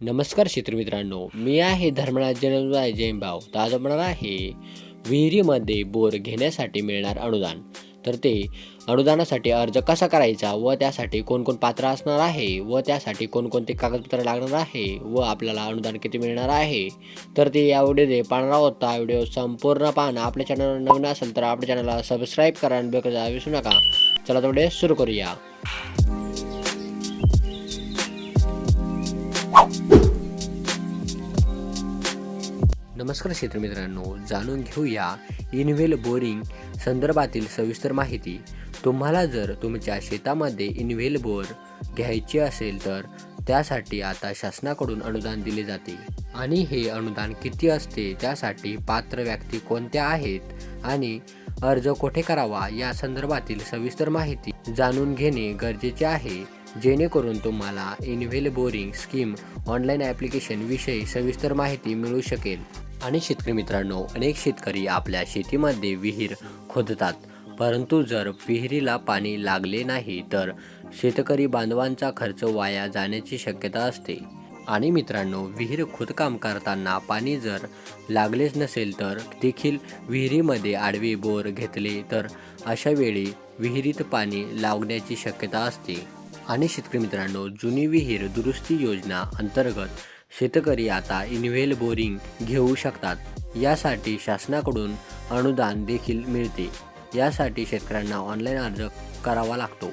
नमस्कार शेत्रमित्रांनो मी आहे धर्मराज जनराय जैनभाव तर आज आपण आहे विहिरीमध्ये बोर घेण्यासाठी मिळणार अनुदान. तर ते अनुदानासाठी अर्ज कसा करायचा व त्यासाठी कोणकोण पात्र असणार आहे व त्यासाठी कोणकोणते कागदपत्र लागणार आहे व आपल्याला अनुदान किती मिळणार आहे? तर ते या व्हिडिओ पाहणार आहोत. तर हा व्हिडिओ संपूर्ण पाहणं आपल्या चॅनलवर नवीन असेल तर आपल्या चॅनलला सबस्क्राईब करा आणि बेल विसरू नका. चला तर व्हिडिओ सुरू करूया. नमस्कार क्षेत्रमित्रांनो जाणून घेऊया इनवेल बोरिंग संदर्भातील सविस्तर माहिती. तुम्हाला जर तुमच्या शेतामध्ये इनवेल बोर घ्यायचे असेल तर त्यासाठी आता शासनाकडून अनुदान दिले जाते. आणि हे अनुदान किती असते त्यासाठी पात्र व्यक्ती कोणत्या आहेत आणि अर्ज कोठे करावा या संदर्भातील सविस्तर माहिती जाणून घेणे गरजेचे आहे. जेणेकरून तुम्हाला इनव्हेल बोरिंग स्कीम ऑनलाईन ॲप्लिकेशन विषयी सविस्तर माहिती मिळू शकेल. आणि शेतकरी मित्रांनो अनेक शेतकरी आपल्या शेतीमध्ये विहीर खोदतात. परंतु जर विहिरीला पाणी लागले नाही तर शेतकरी बांधवांचा खर्च वाया जाण्याची शक्यता असते. आणि मित्रांनो विहीर खोदकाम करताना पाणी जर लागलेच नसेल तर देखील विहिरीमध्ये आडवे बोर घेतले तर अशा वेळी विहिरीत पाणी लागण्याची शक्यता असते. आणि शेतकरी मित्रांनो जुनी विहीर दुरुस्ती योजना अंतर्गत शेतकरी आता इनव्हेल बोरिंग घेऊ शकतात. यासाठी शासनाकडून अनुदान देखील मिळते. यासाठी शेतकऱ्यांना ऑनलाईन अर्ज करावा लागतो.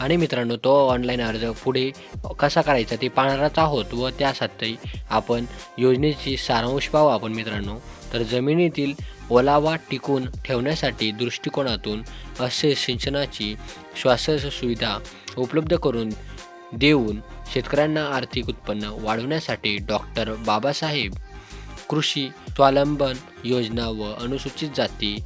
आणि मित्रांनो तो ऑनलाईन अर्ज पुढे कसा करायचा ते पाहणारच आहोत व त्यासाठी आपण योजनेची सारांश पाहू आपण मित्रांनो. तर जमिनीतील ओलावा टिकून ठेवण्यासाठी दृष्टिकोनातून असे सिंचनाची श्वास सुविधा उपलब्ध करून देऊन शेतकऱ्यांना आर्थिक उत्पन्न वाढवण्यासाठी डॉक्टर बाबासाहेब कृषी स्वावलंबन योजना व अनुसूचित जाती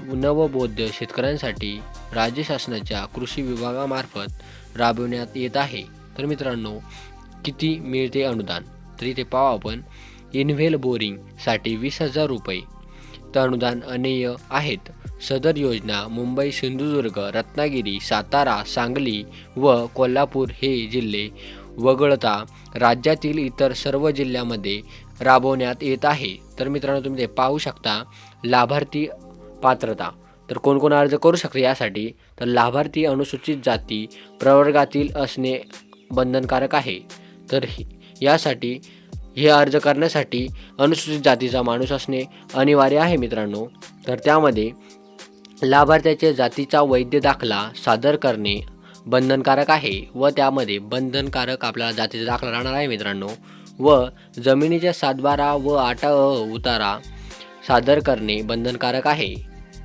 नवबौद्ध शेतकऱ्यांसाठी राज्य शासनाच्या कृषी विभागामार्फत राबवण्यात येत आहे. तर मित्रांनो किती मिळते अनुदान? तर इथे पाहू आपण इनव्हेल बोरिंगसाठी वीस हजार रुपये. तर अनुदान अनेय आहेत. सदर योजना मुंबई सिंधुदुर्ग रत्नागिरी सातारा सांगली व कोल्हापूर हे जिल्हे वगळता राज्यातील इतर सर्व जिल्ह्यामध्ये राबवण्यात येत आहे. तर मित्रांनो तुम्ही ते पाहू शकता. लाभार्थी पात्रता. तर कोण कोण अर्ज करू शकते यासाठी? तर लाभार्थी अनुसूचित जाती प्रवर्गातील असणे बंधनकारक आहे. तर यासाठी हे अर्ज करण्यासाठी अनुसूचित जातीचा माणूस असणे अनिवार्य आहे मित्रांनो. तर त्यामध्ये लाभार्थ्याच्या जातीचा वैद्य दाखला सादर करणे बंधनकारक आहे व त्यामध्ये बंधनकारक आपल्याला जातीचा दाखला राहणार आहे मित्रांनो. व जमिनीच्या सातबारा व आठ अ उतारा सादर करणे बंधनकारक आहे.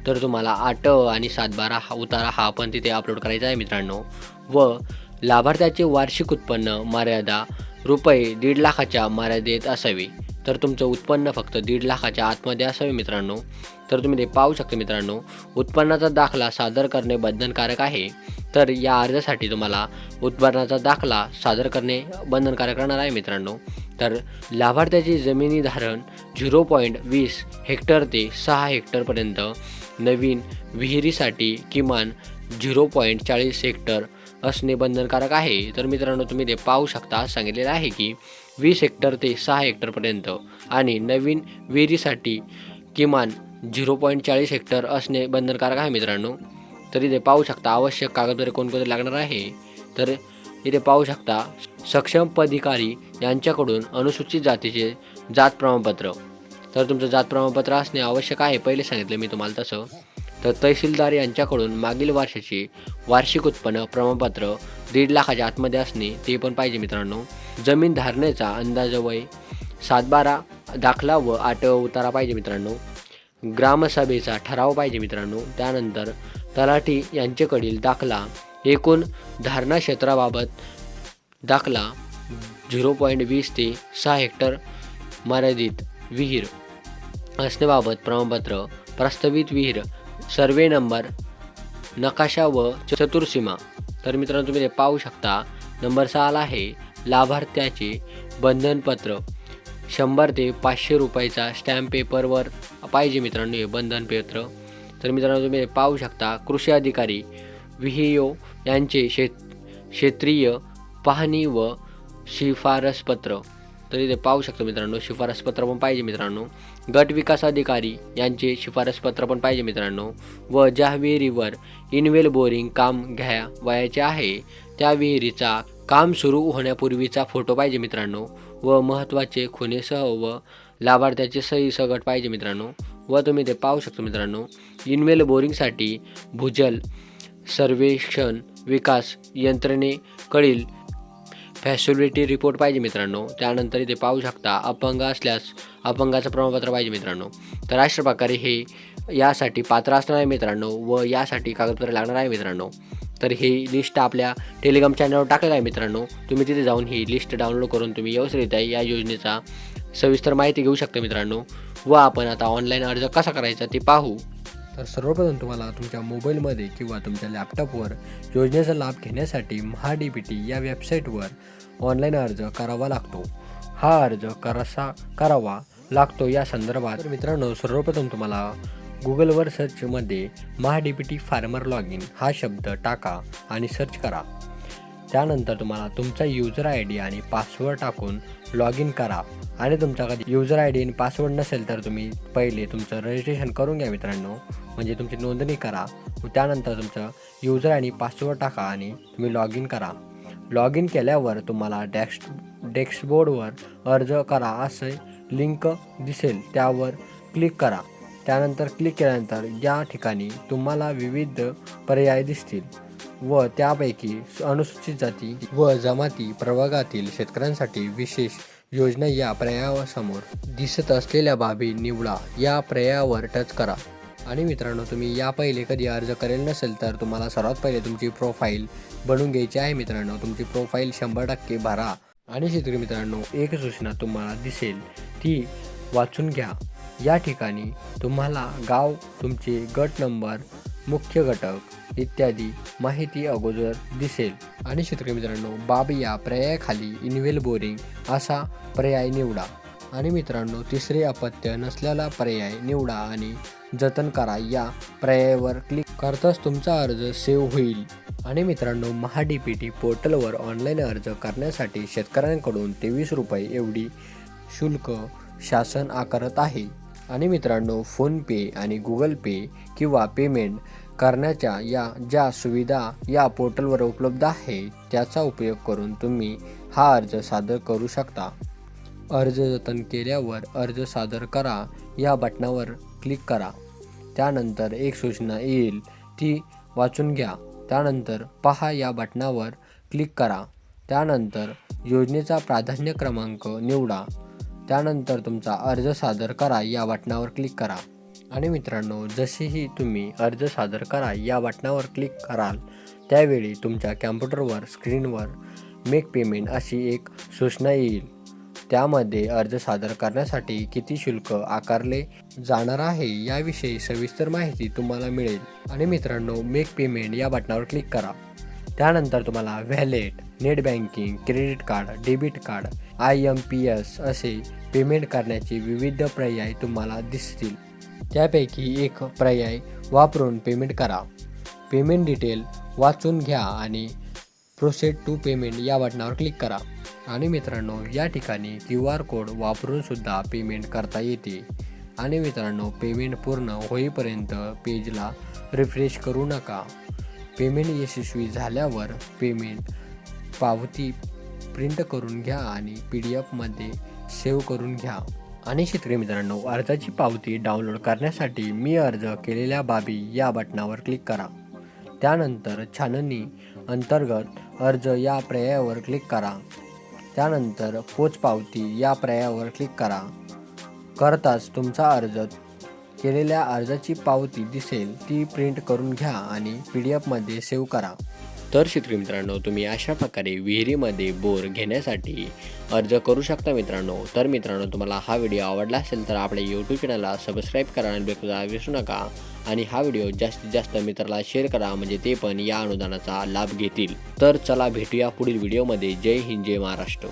तर तुम्हाला आठ आणि सातबारा हा उतारा हा पण तिथे अपलोड करायचा आहे मित्रांनो. व लाभार्थ्याचे वार्षिक उत्पन्न मर्यादा रुपये दीड लाखाच्या मर्यादेत असावी. तर तुमचं उत्पन्न फक्त दीड लाखाच्या आतमध्ये असावे मित्रांनो. तर तुम्ही ते पाहू शकता मित्रांनो उत्पन्नाचा दाखला सादर करणे बंधनकारक आहे. तर या अर्जासाठी तुम्हाला उत्पन्नाचा दाखला सादर करणे बंधनकारक राहणार आहे मित्रांनो. तर लाभार्थ्याची जमिनी धारण झिरो पॉईंट वीस हेक्टर ते सहा हेक्टरपर्यंत नवीन विहिरीसाठी किमान झिरो पॉईंट चाळीस हेक्टर असणे बंधनकारक आहे. तर मित्रांनो तुम्ही ते पाहू शकता. सांगितलेलं आहे की वीस हेक्टर ते सहा हेक्टरपर्यंत आणि नवीन विहिरीसाठी किमान झिरो पॉईंट चाळीस हेक्टर असणे बंधनकारक आहे मित्रांनो. तर इथे पाहू शकता आवश्यक कागदपत्रे कोणकोणते लागणार आहे. तर इथे पाहू शकता सक्षम पदाधिकारी यांच्याकडून अनुसूचित जातीचे जात प्रमाणपत्र. तर तुमचं जात प्रमाणपत्र असणे आवश्यक आहे पहिले सांगितलं मी तुम्हाला तसं. तर तहसीलदार यांच्याकडून मागील वर्षाचे वार्षिक उत्पन्न प्रमाणपत्र दीड लाखाच्या आतमध्ये असणे ते पण पाहिजे मित्रांनो. जमीन धारणेचा अंदाज वय सातबारा दाखला व आठ उतारा पाहिजे मित्रांनो. ग्रामसभेचा ठराव पाहिजे मित्रांनो. त्यानंतर तलाठी यांच्याकडील दाखला एकूण धारणा क्षेत्राबाबत दाखला झिरो पॉईंट वीस ते सहा हेक्टर मर्यादित विहीर असण्याबाबत प्रमाणपत्र प्रस्तावित विहीर सर्वे नंबर नकाशा व चतुर्सीमा. तर मित्रांनो तुम्ही ते पाहू शकता. नंबर सहाला आहे लाभार्थ्याचे बंधनपत्र. शंभर ते पाचशे रुपयाचा स्टॅम्प पेपरवर पाहिजे मित्रांनो हे बंधनपत्र. तर मित्रांनो तुम्ही पाहू शकता कृषी अधिकारी विहियो यांचे शेत क्षेत्रीय पाहणी व शिफारसपत्र. तर इथे पाहू शकतो मित्रांनो शिफारसपत्र पण पाहिजे मित्रांनो. गट विकास अधिकारी यांचे शिफारसपत्र पण पाहिजे मित्रांनो. व ज्या विहिरीवर इनवेल बोरिंग काम घ्या वयाचे आहे त्या विहिरीचा काम सुरू होण्यापूर्वीचा फोटो पाहिजे मित्रांनो व महत्त्वाचे खुनेसह व लाभार्थ्याचे सही सगट पाहिजे मित्रांनो व तुम्ही ते पाहू शकतो मित्रांनो. इनवेल बोरिंगसाठी भूजल सर्वेक्षण विकास यंत्रणेकडील फॅसिलिटी रिपोर्ट पाहिजे मित्रांनो. त्यानंतर इथे पाहू शकता अपंग असल्यास अपंगाचं प्रमाणपत्र पाहिजे मित्रांनो. तर अशा प्रकारे हे यासाठी पात्र असणार आहे मित्रांनो व यासाठी कागदपत्र लागणार आहे मित्रांनो. तर ही लिस्ट आपल्या टेलिग्राम चॅनलवर टाकलेलं आहे मित्रांनो. तुम्ही तिथे जाऊन ही लिस्ट डाउनलोड करून तुम्ही व्यवस्थितरित्या या योजनेचा सविस्तर माहिती घेऊ शकता मित्रांनो. व आपण आता ऑनलाईन अर्ज कसा करायचा ते पाहू. तर सर्वप्रथम तुम्हाला तुमच्या मोबाईलमध्ये किंवा तुमच्या लॅपटॉपवर योजनेचा लाभ घेण्यासाठी महा डी बी टी या वेबसाईटवर ऑनलाईन अर्ज करावा लागतो. हा अर्ज कसा करावा लागतो या संदर्भात मित्रांनो सर्वप्रथम तुम्हाला गुगलवर सर्चमध्ये महा फार्मर लॉग इन हा शब्द टाका आणि सर्च करा. त्यानंतर तुम्हाला तुमचा युजर आय डी आणि पासवर्ड टाकून लॉग इन करा. आणि तुमच्याकडे युजर आय डी आणि पासवर्ड नसेल तर तुम्ही पहिले तुमचं रजिस्ट्रेशन करून घ्या मित्रांनो. म्हणजे तुमची नोंदणी करा. व त्यानंतर तुमचं युजर आणि पासवर्ड टाका आणि तुम्ही लॉग इन करा. लॉग इन केल्यावर तुम्हाला डॅक्स डेस्कबोर्डवर अर्ज करा असे लिंक दिसेल. त्यावर क्लिक करा. त्यानंतर क्लिक केल्यानंतर या ठिकाणी तुम्हाला विविध पर्याय दिसतील व त्यापैकी अनुसूचित जाती व जमाती प्रवर्गातील शेतकऱ्यांसाठी विशेष योजना या पर्यायासमोर दिसत असलेल्या बाबी निवडा. या पर्यायावर टच करा. आणि मित्रांनो तुम्ही या पहिले कधी अर्ज करेल नसेल तर तुम्हाला सर्वात पहिले तुमची प्रोफाईल बनवून घ्यायची आहे मित्रांनो. तुमची प्रोफाईल शंभर टक्के भरा. आणि शेतकरी मित्रांनो एक सूचना तुम्हाला दिसेल. ती वाचून घ्या. या ठिकाणी तुम्हाला गाव तुमचे गट नंबर मुख्य घटक इत्यादी माहिती अगोदर दिसेल. आणि शेतकरी मित्रांनो बाब या पर्यायाखाली इनवेल बोरिंग असा पर्याय निवडा. आणि मित्रांनो तिसरे अपत्य नसलेला पर्याय निवडा आणि जतन करा. या पर्यायावर क्लिक करताच तुमचा अर्ज सेव्ह होईल. आणि मित्रांनो महा डी पी टी पोर्टलवर ऑनलाईन अर्ज करण्यासाठी शेतकऱ्यांकडून तेवीस रुपये एवढी शुल्क शासन आकारत आहे. आणि मित्रांनो फोनपे आणि गुगल पे किंवा पेमेंट करण्याच्या या ज्या सुविधा या पोर्टलवर उपलब्ध आहे त्याचा उपयोग करून तुम्ही हा अर्ज सादर करू शकता. अर्ज जतन केल्यावर अर्ज सादर करा या बटणावर क्लिक करा. त्यानंतर एक सूचना येईल ती वाचून घ्या. त्यानंतर पहा या बटणावर क्लिक करा. त्यानंतर योजनेचा प्राधान्य क्रमांक निवडा. त्यानंतर तुमचा अर्ज सादर करा या बटणावर क्लिक करा. आणि मित्रांनो जसेही तुम्ही अर्ज सादर करा या बटणावर क्लिक कराल त्यावेळी तुमच्या कॅम्प्युटरवर स्क्रीनवर मेक पेमेंट अशी एक सूचना येईल. त्यामध्ये अर्ज सादर करण्यासाठी किती शुल्क आकारले जाणार आहे याविषयी सविस्तर माहिती तुम्हाला मिळेल. आणि मित्रांनो मेक पेमेंट या बटणावर क्लिक करा. त्यानंतर तुम्हाला wallet net banking credit card debit card I M P S असे पेमेंट करण्याचे विविध पर्याय तुम्हाला दिसतील. त्यापैकी एक पर्याय वापरून पेमेंट करा. पेमेंट डिटेल वाचून घ्या आणि प्रोसेड टू पेमेंट या बटनावर क्लिक करा. आणि मित्रांनो या ठिकाणी क्यू आर कोड वापरूनसुद्धा पेमेंट करता येते. आणि मित्रांनो पेमेंट पूर्ण होईपर्यंत पेजला रिफ्रेश करू नका. पेमेंट यशस्वी झाल्यावर पेमेंट पावती प्रिंट करून घ्या आणि पी डी एफमध्ये सेव्ह करून घ्या. आणि शेतकरी मित्रांनो अर्जाची पावती डाउनलोड करण्यासाठी मी अर्ज केलेल्या बाबी या बटनावर क्लिक करा. त्यानंतर छाननी अंतर्गत अर्ज या पर्यायावर क्लिक करा. त्यानंतर पोचपावती या पर्यायावर क्लिक करा. करताच तुमचा अर्ज केलेल्या अर्जाची पावती दिसेल ती प्रिंट करून घ्या आणि पी डी एफमध्ये सेव्ह करा. तर शेतकरी मित्रांनो तुम्ही अशा प्रकारे विहिरीमध्ये बोर घेण्यासाठी अर्ज करू शकता मित्रांनो. तर मित्रांनो तुम्हाला हा व्हिडिओ आवडला असेल तर आपल्या यूट्यूब चॅनलला सबस्क्राईब करा आणि बेलला विसरू नका. आणि हा व्हिडिओ जास्तीत जास्त मित्राला शेअर करा म्हणजे ते पण या अनुदानाचा लाभ घेतील. तर चला भेटूया पुढील व्हिडिओमध्ये. जय हिंद जय महाराष्ट्र.